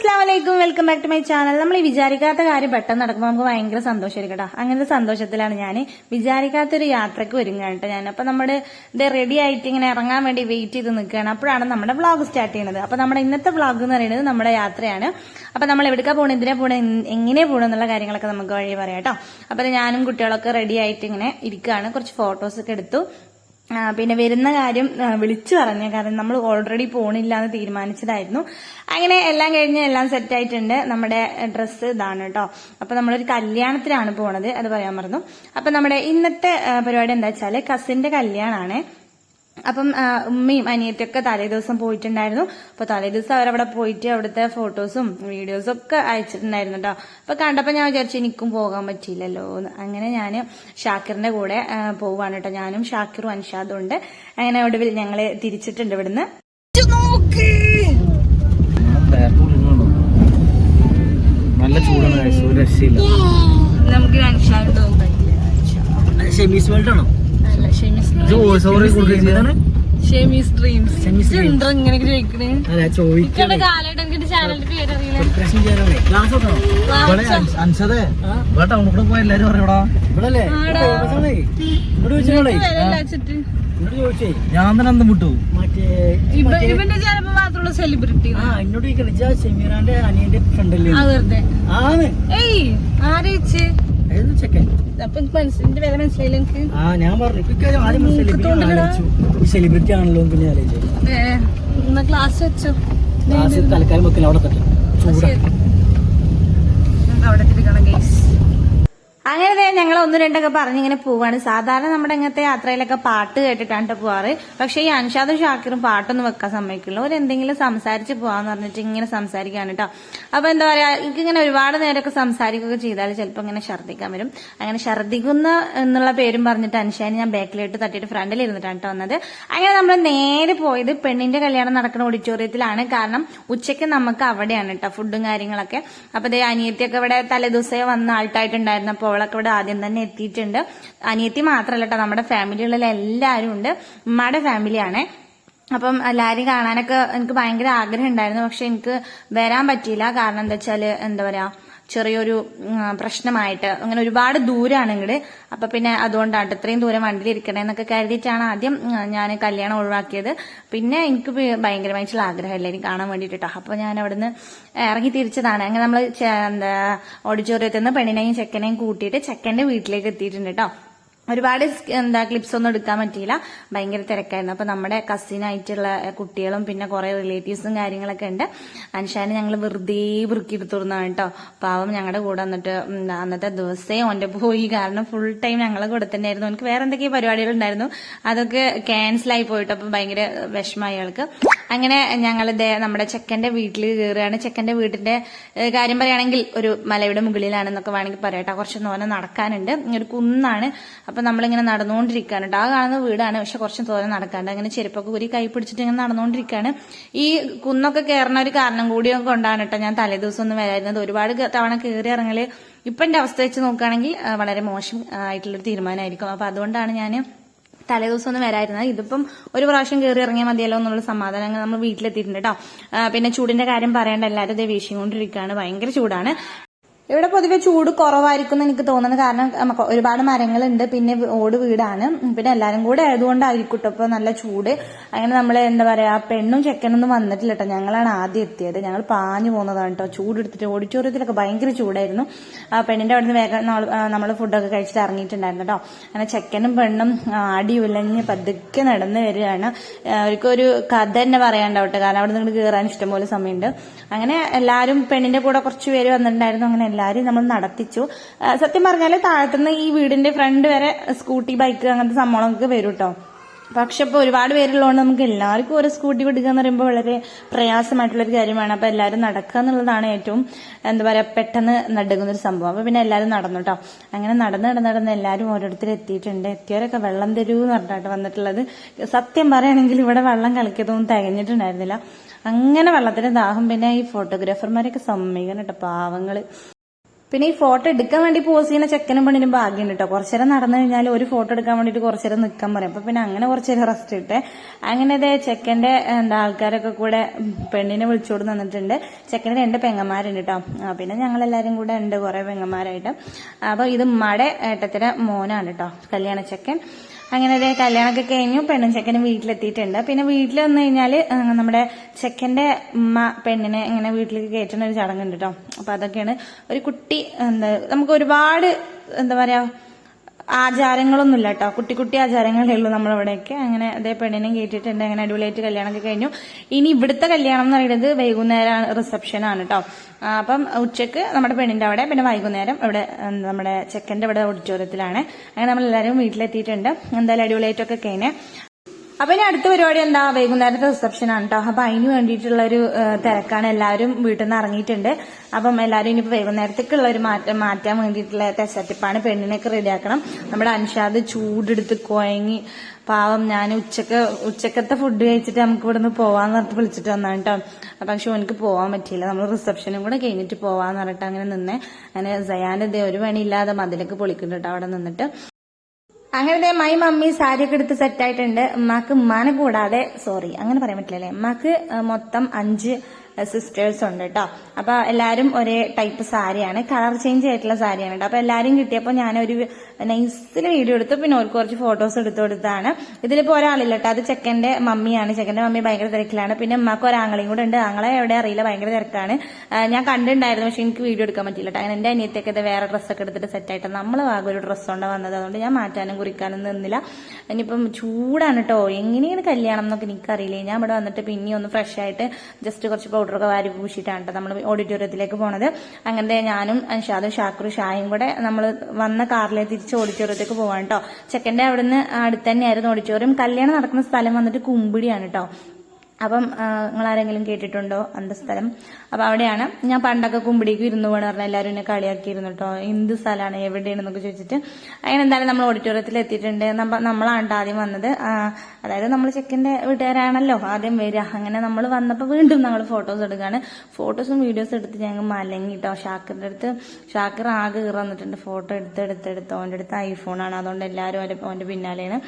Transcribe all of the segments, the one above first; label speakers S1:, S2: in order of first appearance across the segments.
S1: അസ്സാം വലൈക്കും welcome back to my channel. നമ്മൾ ഈ വിചാരിക്കാത്ത കാര്യം പെട്ടെന്ന് നടക്കുമ്പോൾ നമുക്ക് ഭയങ്കര സന്തോഷമായിരിക്കും കേട്ടോ. അങ്ങനത്തെ സന്തോഷത്തിലാണ് ഞാൻ വിചാരിക്കാത്തൊരു യാത്രയ്ക്ക് ഒരുങ്ങാണ് കേട്ടോ ഞാൻ. അപ്പൊ നമ്മുടെ ഇത് റെഡി ആയിട്ട് ഇങ്ങനെ ഇറങ്ങാൻ വേണ്ടി വെയിറ്റ് ചെയ്ത് നിൽക്കുകയാണ്. അപ്പോഴാണ് നമ്മുടെ വ്ളോഗ് സ്റ്റാർട്ട് ചെയ്യുന്നത്. അപ്പൊ നമ്മുടെ ഇന്നത്തെ വ്ളോഗ് എന്ന് പറയുന്നത് നമ്മുടെ യാത്രയാണ്. അപ്പൊ നമ്മൾ എവിടേക്കാ പോകണം എന്തിനാ പോകണം എങ്ങനെ പോകണം എന്നുള്ള കാര്യങ്ങളൊക്കെ നമുക്ക് വഴി പറയാം കേട്ടോ. അപ്പൊ ഞാനും കുട്ടികളൊക്കെ റെഡി ആയിട്ട് ഇങ്ങനെ ഇരിക്കുകയാണ്. കുറച്ച് ഫോട്ടോസ് ഒക്കെ എടുത്തു. പിന്നെ വരുന്ന കാര്യം വിളിച്ചു പറഞ്ഞു. കാരണം നമ്മൾ ഓൾറെഡി പോണില്ല എന്ന് തീരുമാനിച്ചതായിരുന്നു. അങ്ങനെ എല്ലാം കഴിഞ്ഞ് എല്ലാം സെറ്റ് ആയിട്ടുണ്ട്. നമ്മുടെ ഡ്രസ്സ് ഇതാണ് കേട്ടോ അപ്പൊ നമ്മളൊരു കല്യാണത്തിനാണ് പോണത് അത് പറയാൻ മറന്നു. അപ്പൊ നമ്മുടെ ഇന്നത്തെ പരിപാടി എന്താ വെച്ചാൽ കസിന്റെ കല്യാണമാണ് അപ്പം ഉമ്മയും അനിയത്തിയൊക്കെ തലേദിവസം പോയിട്ടുണ്ടായിരുന്നു. അപ്പൊ തലേ ദിവസം അവരവിടെ പോയിട്ട് അവിടുത്തെ ഫോട്ടോസും വീഡിയോസും ഒക്കെ അയച്ചിട്ടുണ്ടായിരുന്നു കേട്ടോ അപ്പൊ കണ്ടപ്പോ ഞാൻ വിചാരിച്ചു എനിക്കും പോകാൻ പറ്റിയില്ലല്ലോ എന്ന്. അങ്ങനെ ഞാൻ ഷാക്കിറിന്റെ കൂടെ പോവാണ് കേട്ടോ. ഞാനും ഷാക്കിറും അൻഷാദും ഉണ്ട്. അങ്ങനെ ഒടുവിൽ ഞങ്ങൾ തിരിച്ചിട്ടുണ്ട് ഇവിടുന്ന്.
S2: നല്ല ചൂടാണ്
S1: നമുക്ക് അൻഷാദ്
S2: ഷെമീസ് വേൾഡ് ആണോ?
S1: അല്ല ഷെമിസ്
S2: സോറി കൊടുക്കുന്നത്
S1: ഷെമിസ് ഡ്രീംസ് എന്താ ഇങ്ങനെയൊക്കെ ചോദിക്കണേ?
S2: ചോദിക്കണേ
S1: കാലഘട്ടം എനിക്ക് ചാനലിന്റെ
S2: പേര് അറിയില്ല ഞാൻ തന്നെ അന്തം വിട്ടു.
S1: ഇവന്റെ ചിലപ്പോ മാത്രമുള്ള സെലിബ്രിറ്റി
S2: ആ എന്നോട് ഷെമീറാന്റെ അനിയന്റെ ഫ്രണ്ടല്ലേ
S1: വെറുതെ.
S2: ആണ്
S1: ഏയ് ആരയിച്ച്
S2: ഏത് ചെക്കൻ?
S1: അപ്പൊ എനിക്ക് മനസ്സിന്റെ വില മനസ്സിലായില്ല എനിക്ക്.
S2: ആ ഞാൻ പറഞ്ഞു. ഇപ്പൊ ആദ്യം സെലിബ്രിറ്റി സെലിബ്രിറ്റി ആണല്ലോ എന്ന് പിന്നെ ആലോചിച്ചു.
S1: എന്നാ ക്ലാസ് വെച്ചോ.
S2: ക്ലാസ് തൽക്കാലം വെക്കില്ല? അവിടെ
S1: തന്നെ അവിടെ തിരിക്കണം ഗൈസ് അങ്ങനെ ഞങ്ങൾ ഒന്ന് രണ്ടൊക്കെ പറഞ്ഞിങ്ങനെ പോവാണ്. സാധാരണ നമ്മുടെ ഇങ്ങനത്തെ യാത്രയിലൊക്കെ പാട്ട് കേട്ടിട്ടാണ് ട്ടോ പോവാറ്. പക്ഷേ ഈ അൻഷാദും ഷാക്കിറും പാട്ടൊന്നും വെക്കാൻ സമ്മതിക്കില്ല. ഒരു എന്തെങ്കിലും സംസാരിച്ച് പോവാന്ന് പറഞ്ഞിട്ട് ഇങ്ങനെ സംസാരിക്കാണ് കേട്ടോ അപ്പൊ എന്താ പറയാ എനിക്കിങ്ങനെ ഒരുപാട് നേരമൊക്കെ സംസാരിക്കുകയൊക്കെ ചെയ്താൽ ചിലപ്പോൾ ഇങ്ങനെ ഛർദ്ദിക്കാൻ വരും. അങ്ങനെ ഛർദ്ദിക്കുന്ന എന്നുള്ള പേരും പറഞ്ഞിട്ട് അൻഷാനെ ഞാൻ ബാക്കിലോട്ട് തട്ടിയിട്ട് ഫ്രണ്ടിൽ ഇരുന്നിട്ടാണ് കേട്ടോ വന്നത്. അങ്ങനെ നമ്മൾ നേരെ പോയത് പെണ്ണിന്റെ കല്യാണം നടക്കുന്ന ഓഡിറ്റോറിയത്തിലാണ്. കാരണം ഉച്ചയ്ക്ക് നമുക്ക് അവിടെയാണ് കേട്ടോ ഫുഡും കാര്യങ്ങളൊക്കെ. അപ്പൊ അനിയത്തിയൊക്കെ ഇവിടെ തലേദിവസമേ വന്ന ആൾട്ടായിട്ടുണ്ടായിരുന്നു അപ്പോൾ അവളൊക്കെ ഇവിടെ ആദ്യം തന്നെ എത്തിയിട്ടുണ്ട്. അനിയത്തി മാത്രമല്ല കേട്ടോ നമ്മുടെ ഫാമിലികളിൽ എല്ലാവരും ഉണ്ട്. ഉമ്മയുടെ ഫാമിലിയാണേ. അപ്പം എല്ലാവരെയും കാണാനൊക്കെ എനിക്ക് ഭയങ്കര ആഗ്രഹം ഉണ്ടായിരുന്നു. പക്ഷെ എനിക്ക് വരാൻ പറ്റിയില്ല. കാരണം എന്താ വെച്ചാൽ എന്താ പറയാ ചെറിയൊരു പ്രശ്നമായിട്ട് അങ്ങനെ ഒരുപാട് ദൂരമാണ് അപ്പൊ പിന്നെ അതുകൊണ്ടാണ് ഇത്രയും ദൂരം വണ്ടിയിൽ ഇരിക്കണേ എന്നൊക്കെ കരുതിയിട്ടാണ് ആദ്യം ഞാൻ കല്യാണം ഒഴിവാക്കിയത്. പിന്നെ എനിക്ക് ഭയങ്കരമായിട്ടുള്ള ആഗ്രഹമില്ല എനിക്ക് കാണാൻ വേണ്ടിയിട്ടോ. അപ്പൊ ഞാൻ അവിടുന്ന് ഇറങ്ങി തിരിച്ചതാണ്. അങ്ങനെ നമ്മൾ എന്താ ഓഡിറ്റോറിയത്തിൽ നിന്ന് പെണ്ണിനെയും ചെക്കനെയും കൂട്ടിയിട്ട് ചെക്കന്റെ വീട്ടിലേക്ക് എത്തിയിട്ടുണ്ട് കേട്ടോ ഒരുപാട് എന്താ ക്ലിപ്സ് ഒന്നും എടുക്കാൻ പറ്റിയില്ല. ഭയങ്കര തിരക്കായിരുന്നു. അപ്പൊ നമ്മുടെ കസിൻ ആയിട്ടുള്ള കുട്ടികളും പിന്നെ കുറെ റിലേറ്റീവ്സും കാര്യങ്ങളൊക്കെ ഉണ്ട്. അനുഷാനെ ഞങ്ങൾ വെറുതെ വൃക്കിയെടുത്തുറന്നാണ് കേട്ടോ. പാവം ഞങ്ങളുടെ കൂടെ വന്നിട്ട് അന്നത്തെ ദിവസേ ഓന്റെ പോയി. കാരണം ഫുൾ ടൈം ഞങ്ങളെ കൂടെ തന്നെയായിരുന്നു. എനിക്ക് വേറെ എന്തൊക്കെയോ പരിപാടികൾ ഉണ്ടായിരുന്നു. അതൊക്കെ ക്യാൻസൽ ആയി പോയിട്ട് അപ്പൊ ഭയങ്കര വിഷമമായി അയാൾക്ക് അങ്ങനെ ഞങ്ങൾ നമ്മുടെ ചെക്കന്റെ വീട്ടിൽ കയറുകയാണ് ചെക്കന്റെ വീട്ടിന്റെ കാര്യം പറയുകയാണെങ്കിൽ ഒരു മലയുടെ മുകളിലാണെന്നൊക്കെ വേണമെങ്കിൽ പറയട്ടെ കുറച്ച് നോനെ നടക്കാനുണ്ട്. ഒരു കുന്നാണ്. നമ്മളിങ്ങനെ നടന്നുകൊണ്ടിരിക്കുകയാണ്. കേട്ടോ ആ കാണുന്ന വീടാണ് പക്ഷെ കുറച്ച് തോനെ നടക്കാണ്ട് അങ്ങനെ ചെരുപ്പൊക്കെ കുരി കൈ പിടിച്ചിട്ട് ഇങ്ങനെ നടന്നുകൊണ്ടിരിക്കുകയാണ്. ഈ കുന്നൊക്കെ കയറുന്ന ഒരു കാരണം കൂടിയൊക്കെ കൊണ്ടാണ് കേട്ടോ ഞാൻ തലേ ദിവസം ഒന്നും വരായിരുന്നത്. ഒരുപാട് തവണ കയറി ഇറങ്ങൽ ഇപ്പൊ എന്റെ അവസ്ഥ വെച്ച് നോക്കുകയാണെങ്കിൽ വളരെ മോശം ആയിട്ടുള്ളൊരു തീരുമാനമായിരിക്കും. അപ്പൊ അതുകൊണ്ടാണ് ഞാൻ തലേദിവസം ഒന്നും വരായിരുന്നത്. ഇതിപ്പം ഒരു പ്രാവശ്യം കയറി ഇറങ്ങിയാൽ മതിയല്ലോ എന്നുള്ള സമാധാനം നമ്മൾ വീട്ടിലെത്തിയിട്ടുണ്ട് കേട്ടോ പിന്നെ ചൂടിന്റെ കാര്യം പറയേണ്ട എല്ലാവരും ഇതേ വീശിക്കൊണ്ടിരിക്കുകയാണ്. ഭയങ്കര ചൂടാണ്. ഇവിടെ പൊതുവെ ചൂട് കുറവായിരിക്കും എന്ന് എനിക്ക് തോന്നുന്നത് കാരണം ഒരുപാട് മരങ്ങളുണ്ട്. പിന്നെ ഓട് വീടാണ്. പിന്നെ എല്ലാരും കൂടെ ആയതുകൊണ്ടായിരിക്കും കേട്ടോ നല്ല ചൂട്. അങ്ങനെ നമ്മൾ എന്താ പറയാ പെണ്ണും ചെക്കനൊന്നും വന്നിട്ടില്ല കേട്ടോ ഞങ്ങളാണ് ആദ്യം എത്തിയത്. ഞങ്ങൾ പാഞ്ഞു പോകുന്നതാണ് കേട്ടോ ചൂടെടുത്തിട്ട് ഓഡിറ്റോറിയത്തിലൊക്കെ ഭയങ്കര ചൂടായിരുന്നു. ആ പെണ്ണിന്റെ അവിടുന്ന് വേഗം നമ്മൾ ഫുഡൊക്കെ കഴിച്ചിട്ട് ഇറങ്ങിയിട്ടുണ്ടായിരുന്നു കേട്ടോ അങ്ങനെ ചെക്കനും പെണ്ണും ആടി ഉലഞ്ഞ് പതുക്കെ നടന്ന് വരികയാണ്. അവർക്കൊരു കഥ തന്നെ പറയാണ്ടാവട്ടെ കാരണം അവിടെ നിങ്ങൾ കയറാൻ ഇഷ്ടംപോലെ സമയമുണ്ട്. അങ്ങനെ എല്ലാവരും പെണ്ണിന്റെ കൂടെ കുറച്ച് പേര് വന്നിട്ടുണ്ടായിരുന്നു. അങ്ങനെ എല്ലാവരും നമ്മൾ നടത്തിച്ചു. സത്യം പറഞ്ഞാൽ താഴത്തുനിന്ന് ഈ വീടിന്റെ ഫ്രണ്ട് വരെ സ്കൂട്ടി ബൈക്ക് അങ്ങനത്തെ സംഭവങ്ങളൊക്കെ വരും കേട്ടോ പക്ഷെ ഇപ്പൊ ഒരുപാട് പേരുള്ളതുകൊണ്ട് നമുക്ക് എല്ലാവർക്കും ഒരു സ്കൂട്ടി വിടുക എന്ന് പറയുമ്പോൾ വളരെ പ്രയാസമായിട്ടുള്ള ഒരു കാര്യമാണ്. അപ്പൊ എല്ലാവരും നടക്കുക എന്നുള്ളതാണ് ഏറ്റവും എന്താ പറയാ പെട്ടെന്ന് നടക്കുന്ന ഒരു സംഭവം. അപ്പൊ പിന്നെ എല്ലാവരും നടന്നു കേട്ടോ അങ്ങനെ നടന്ന് നടന്ന് നടന്ന് എല്ലാവരും ഓരോരുത്തർ എത്തിയിട്ടുണ്ട്. എത്തിയവരൊക്കെ വെള്ളം തരൂ എന്ന് പറഞ്ഞിട്ട് വന്നിട്ടുള്ളത്. സത്യം പറയുകയാണെങ്കിൽ ഇവിടെ വെള്ളം കളിക്കതൊന്നും തികഞ്ഞിട്ടുണ്ടായിരുന്നില്ല. അങ്ങനെ വെള്ളത്തിന് ദാഹം പിന്നെ ഈ ഫോട്ടോഗ്രാഫർമാരൊക്കെ സമ്മതിക്കണം കേട്ടോ പാവങ്ങൾ. പിന്നെ ഈ ഫോട്ടോ എടുക്കാൻ വേണ്ടി പോസ് ചെയ്യുന്ന ചെക്കനും പെണ്ണിനും ഭാഗ്യം കേട്ടോ കുറച്ചു നേരം നടന്നു കഴിഞ്ഞാൽ ഒരു ഫോട്ടോ എടുക്കാൻ വേണ്ടിയിട്ട് കുറച്ചു നേരം നിൽക്കാൻ പറയും. അപ്പൊ പിന്നെ അങ്ങനെ കുറച്ചു നേരം റെസ്റ്റ് ഇട്ടെ അങ്ങനെ അതെ ചെക്കന്റെ എന്താ ആൾക്കാരൊക്കെ കൂടെ പെണ്ണിനെ വിളിച്ചോട് നിന്നിട്ടുണ്ട്. ചെക്കന് രണ്ട് പെങ്ങന്മാരുണ്ട് കേട്ടോ പിന്നെ ഞങ്ങൾ എല്ലാവരും കൂടെ ഉണ്ട് കുറെ പെങ്ങന്മാരായിട്ട്. അപ്പൊ ഇത് മട ഏട്ടത്തിന്റെ മോനാണ് കേട്ടോ കല്യാണ ചെക്കൻ അങ്ങനെ ദേ കല്യാണമൊക്കെ കഴിഞ്ഞു. പെണ്ണും ചെക്കനും വീട്ടിലെത്തിയിട്ടുണ്ട്. പിന്നെ വീട്ടിൽ വന്നു കഴിഞ്ഞാൽ നമ്മുടെ ചെക്കന്റെ ഉമ്മ പെണ്ണിനെ ഇങ്ങനെ വീട്ടിലേക്ക് കയറ്റുന്ന ഒരു ചടങ്ങുണ്ട് കേട്ടോ അപ്പൊ അതൊക്കെയാണ്. ഒരു കുട്ടി എന്താ നമുക്ക് ഒരുപാട് എന്താ പറയാ ആചാരങ്ങളൊന്നുമില്ല കേട്ടോ കുട്ടി കുട്ടി ആചാരങ്ങളേ ഉള്ളൂ നമ്മളിവിടെയൊക്കെ. അങ്ങനെ അതേ പെണ്ണിനെ കേട്ടിട്ടുണ്ട് അങ്ങനെ അടിപൊളിയായിട്ട് കല്യാണമൊക്കെ കഴിഞ്ഞു. ഇനി ഇവിടുത്തെ കല്യാണം എന്ന് പറയുന്നത് വൈകുന്നേരം റിസപ്ഷൻ ആണ് കേട്ടോ അപ്പം ഉച്ചയ്ക്ക് നമ്മുടെ പെണ്ണിന്റെ അവിടെ പിന്നെ വൈകുന്നേരം ഇവിടെ നമ്മുടെ ചെക്കന്റെ ഇവിടെ ഓഡിറ്റോറിയത്തിലാണ് അങ്ങനെ നമ്മളെല്ലാവരും വീട്ടിലെത്തിയിട്ടുണ്ട്. എന്തായാലും അടിപൊളിയായിട്ടൊക്കെ കഴിഞ്ഞ്. അപ്പൊ ഇനി അടുത്ത പരിപാടി എന്താ? വൈകുന്നേരത്തെ റിസപ്ഷൻ ആണ് കേട്ടോ അപ്പൊ അതിന് വേണ്ടിയിട്ടുള്ള ഒരു തിരക്കാണ്. എല്ലാവരും വീട്ടിൽ നിന്ന് ഇറങ്ങിയിട്ടുണ്ട്. അപ്പം എല്ലാവരും ഇനിയിപ്പോ വൈകുന്നേരത്തേക്കുള്ള ഒരു മാറ്റം മാറ്റാൻ വേണ്ടിയിട്ടുള്ള സെറ്റപ്പാണ് പെണ്ണിനൊക്കെ റെഡിയാക്കണം. നമ്മുടെ അൻഷാദ് ചൂടെടുത്ത് കുഴങ്ങി. പാവം ഞാൻ ഉച്ചയ്ക്ക് ഉച്ചക്കത്തെ ഫുഡ് കഴിച്ചിട്ട് നമുക്ക് ഇവിടുന്ന് പോവാന്ന് പറഞ്ഞിട്ട് വിളിച്ചിട്ട് വന്നാണ് കേട്ടോ പക്ഷെ എനിക്ക് പോവാൻ പറ്റിയില്ല. നമ്മൾ റിസപ്ഷനും കൂടെ കഴിഞ്ഞിട്ട് പോവാന്ന് പറഞ്ഞിട്ട് അങ്ങനെ നിന്നേ. അങ്ങനെ സയാനെ ദേ ഒരു പണിയില്ലാതെ മതിലൊക്കെ പൊളിക്കുന്നുണ്ട് അവിടെ നിന്നിട്ട്. അങ്ങനെ മൈ മമ്മി സാരിയൊക്കെ എടുത്ത് സെറ്റായിട്ടുണ്ട്. ഉമ്മാക്ക് ഉമ്മാനെ കൂടാതെ സോറി അങ്ങനെ പറയാൻ പറ്റില്ല അല്ലേ ഉമ്മാക്ക് മൊത്തം അഞ്ച് സിസ്റ്റേഴ്സ് ഉണ്ട് കേട്ടോ അപ്പൊ എല്ലാരും ഒരേ ടൈപ്പ് സാരിയാണ്. കളർ ചേഞ്ച് ആയിട്ടുള്ള സാരിയാണ് കേട്ടോ അപ്പൊ എല്ലാരും കിട്ടിയപ്പോൾ ഞാനൊരു നൈസിൽ വീഡിയോ എടുത്തു. പിന്നെ അവർക്ക് കുറച്ച് ഫോട്ടോസ് എടുത്തു കൊടുത്താണ്. ഇതിലിപ്പോ ഒരാളില്ല കേട്ടോ അത് ചെക്കന്റെ മമ്മിയാണ്. ചെക്കന്റെ മമ്മി ഭയങ്കര തിരക്കിലാണ്. പിന്നെ ഉമ്മക്ക് ഒരാങ്ങളെയും കൂടെ ഉണ്ട്. ആങ്ങളെ എവിടെ അറിയില്ല. ഭയങ്കര തിരക്കാണ്. ഞാൻ കണ്ടിട്ടുണ്ടായിരുന്നു. പക്ഷെ എനിക്ക് വീഡിയോ എടുക്കാൻ പറ്റില്ല കേട്ടോ അങ്ങനെ എന്റെ അനിയത്തേക്ക് ഇത് വേറെ ഡ്രസ്സൊക്കെ എടുത്തിട്ട് സെറ്റ് ആയിട്ട് നമ്മൾ ആകെ ഒരു ഡ്രസ്സ് കൊണ്ടാണ് വന്നത്. അതുകൊണ്ട് ഞാൻ മാറ്റാനും കുറിക്കാനും നിന്നില്ല. ഇനിയിപ്പം ചൂടാണ് കേട്ടോ എങ്ങനെയാണ് കല്യാണം എന്നൊക്കെ എനിക്കറിയില്ല. ഞാൻ ഇവിടെ വന്നിട്ട് പിന്നെ ഒന്ന് ഫ്രഷ് ആയിട്ട് ജസ്റ്റ് കുറച്ച് പൗഡറൊക്കെ വാരി പൂശിയിട്ടാണ് കേട്ടോ നമ്മൾ ഓഡിറ്റോറിയത്തിലേക്ക് പോണത്. അങ്ങനത്തെ ഞാനും ഷാദും ഷാക്രു ഷായും കൂടെ നമ്മൾ വന്ന കാറിലെ തിരിച്ച് ഓഡിറ്റോറിയത്തേക്ക് പോവാണ് കേട്ടോ ചെക്കന്റെ അവിടുന്ന് അടുത്ത് തന്നെയായിരുന്നു ഓഡിറ്റോറിയം കല്യാണം നടക്കുന്ന സ്ഥലം വന്നിട്ട് കുമ്പിടിയാണ് കേട്ടോ അപ്പം നിങ്ങൾ ആരെങ്കിലും കേട്ടിട്ടുണ്ടോ അന്ത സ്ഥലം അപ്പൊ അവിടെയാണ്. ഞാൻ പണ്ടൊക്കെ കുമ്പിടിക്ക് ഇരുന്ന് പോകണം പറഞ്ഞാൽ എല്ലാവരും എന്നെ കളിയാക്കിയിരുന്നു കേട്ടോ എന്ത് സ്ഥലമാണ് എവിടെയാണെന്നൊക്കെ ചോദിച്ചിട്ട്. അങ്ങനെ എന്തായാലും നമ്മൾ ഓഡിറ്റോറിയത്തിൽ എത്തിയിട്ടുണ്ട്. നമ്മ- നമ്മളാണ് ആദ്യം വന്നത്. അതായത് നമ്മൾ ചെക്കന്റെ വീട്ടുകാരാണല്ലോ. ആദ്യം വരിക. അങ്ങനെ നമ്മൾ വന്നപ്പോൾ വീണ്ടും നമ്മൾ ഫോട്ടോസ് എടുക്കുകയാണ് ഫോട്ടോസും വീഡിയോസും എടുത്ത് ഞങ്ങൾ മലങ്ങി കേട്ടോ ഷാക്കിറിന്റെ അടുത്ത് ഷാക്കിർ ആകെ ഇറന്നിട്ടുണ്ട് ഫോട്ടോ എടുത്ത് എടുത്ത് എടുത്ത്. ഓന്റെ അടുത്ത് ഐഫോണാണ് അതുകൊണ്ട് എല്ലാവരും അവന്റെ പിന്നാലെയാണ്.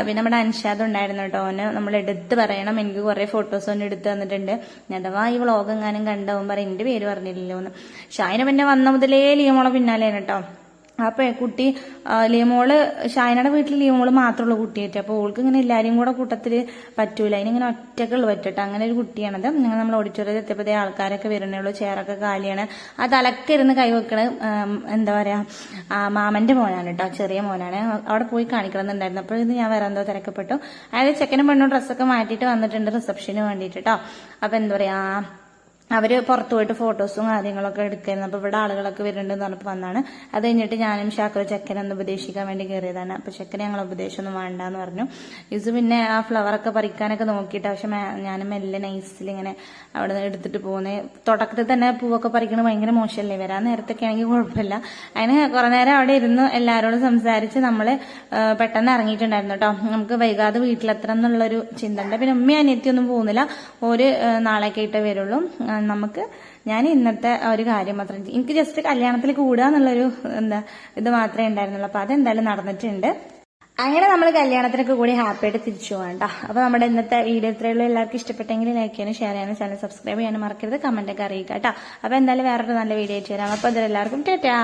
S1: പിന്നെ നമ്മുടെ അൻഷാദ് ഉണ്ടായിരുന്നു കേട്ടോ ഓന് നമ്മൾ എടുത്ത് പറയണം. എനിക്ക് കുറെ ഫോട്ടോസ് ഒന്നും എടുത്ത് തന്നിട്ടുണ്ട്. അഥവാ ഈ വ്ളോഗ് എങ്ങാനും കണ്ടവൻ പറയും എന്റെ പേര് പറഞ്ഞില്ലല്ലോ എന്ന് ഷായന പിന്നെ വന്ന മുതലേ ലിയമോളെ പിന്നാലെയാണ് കേട്ടോ. അപ്പൊ കുട്ടി ലിയമോൾ ഷായനയുടെ വീട്ടിൽ ലിയമോൾ മാത്രമുള്ള കുട്ടിയായിട്ട് അപ്പൊ ഓൾക്ക് ഇങ്ങനെ എല്ലാരും കൂടെ കൂട്ടത്തിൽ പറ്റൂല. അതിനിങ്ങനെ ഒറ്റക്കുള്ള പറ്റട്ടെ. അങ്ങനെ ഒരു കുട്ടിയാണത്. ഞങ്ങൾ നമ്മൾ ഓഡിറ്റോറിയത്തിൽ എത്തിയപ്പോഴത്തെ ആൾക്കാരൊക്കെ വരണേ ഉള്ളൂ. ചെയറൊക്കെ കാലിയാണ്. ആ തലക്കിരുന്ന് കൈവെക്കണ എന്താ പറയാ ആ മാമന്റെ മോനാണ് കേട്ടോ ചെറിയ മോനാണ്. അവിടെ പോയി കാണിക്കണമെന്നുണ്ടായിരുന്നു. അപ്പോൾ ഇത് ഞാൻ വേറെ എന്തോ തിരക്കപ്പെട്ടു. അതായത് ചെക്കനും പെണ്ണും ഡ്രസ്സൊക്കെ മാറ്റിയിട്ട് വന്നിട്ടുണ്ട് റിസപ്ഷന് വേണ്ടിയിട്ട് കേട്ടോ അപ്പൊ എന്താ പറയാ അവർ പുറത്തു പോയിട്ട് ഫോട്ടോസും കാര്യങ്ങളൊക്കെ എടുക്കായിരുന്നു. അപ്പൊ ഇവിടെ ആളുകളൊക്കെ വരുന്നുണ്ടെന്ന് പറഞ്ഞപ്പോൾ വന്നാണ്. അത് കഴിഞ്ഞിട്ട് ഞാനും ഷാക്കർ ചെക്കനെ ഒന്ന് ഉപദേശിക്കാൻ വേണ്ടി കയറിയതാണ് അപ്പൊ ചെക്കനെ ഞങ്ങൾ ഉപദേശമൊന്നും വേണ്ടാന്ന് പറഞ്ഞു. ഇസ് പിന്നെ ആ ഫ്ലവറൊക്കെ പറിക്കാനൊക്കെ നോക്കിയിട്ട് പക്ഷെ ഞാൻ മെല്ലെ നൈസിൽ ഇങ്ങനെ അവിടെ നിന്ന് എടുത്തിട്ട് പോകുന്നത് തുടക്കത്തിൽ തന്നെ പൂവൊക്കെ പറിക്കണത് ഭയങ്കര മോശമല്ലേ? വരാൻ നേരത്തൊക്കെ ആണെങ്കിൽ കുഴപ്പമില്ല. അതിന് കുറെ നേരം അവിടെ ഇരുന്ന് എല്ലാവരോടും സംസാരിച്ച് നമ്മൾ പെട്ടെന്ന് ഇറങ്ങിയിട്ടുണ്ടായിരുന്നു കേട്ടോ നമുക്ക് വൈകാതെ വീട്ടിലെത്തണം എന്നുള്ളൊരു ചിന്ത ഉണ്ട് പിന്നെ ഉമ്മ അനിയത്തിയൊന്നും പോകുന്നില്ല. ഒരു നാളെ കേട്ടേ വരുള്ളൂ. നമുക്ക് ഞാൻ ഇന്നത്തെ ഒരു കാര്യം മാത്രം എനിക്ക് ജസ്റ്റ് കല്യാണത്തിൽ കൂടുക എന്നുള്ളൊരു എന്താ ഇത് മാത്രമേ ഉണ്ടായിരുന്നുള്ളൂ. അപ്പൊ അതെന്തായാലും നടന്നിട്ടുണ്ട്. അങ്ങനെ നമ്മൾ കല്യാണത്തിനൊക്കെ കൂടി ഹാപ്പി ആയിട്ട് തിരിച്ചു പോകണ്ട കേട്ടോ അപ്പൊ നമ്മുടെ ഇന്നത്തെ വീഡിയോ ഇത്രയുള്ളൂ എല്ലാവർക്കും ഇഷ്ടപ്പെട്ടെങ്കിൽ ലൈക്ക് ചെയ്യാനും ഷെയർ ചെയ്യാനും ചാനൽ സബ്സ്ക്രൈബ് ചെയ്യാനും മറക്കരുത്. കമന്റ് ഒക്കെ അറിയിക്കാം കേട്ടോ അപ്പൊ എന്തായാലും വേറൊരു നല്ല വീഡിയോ ആയിട്ട് വരാം. അപ്പൊ അതിലെല്ലാവർക്കും ടാറ്റാ.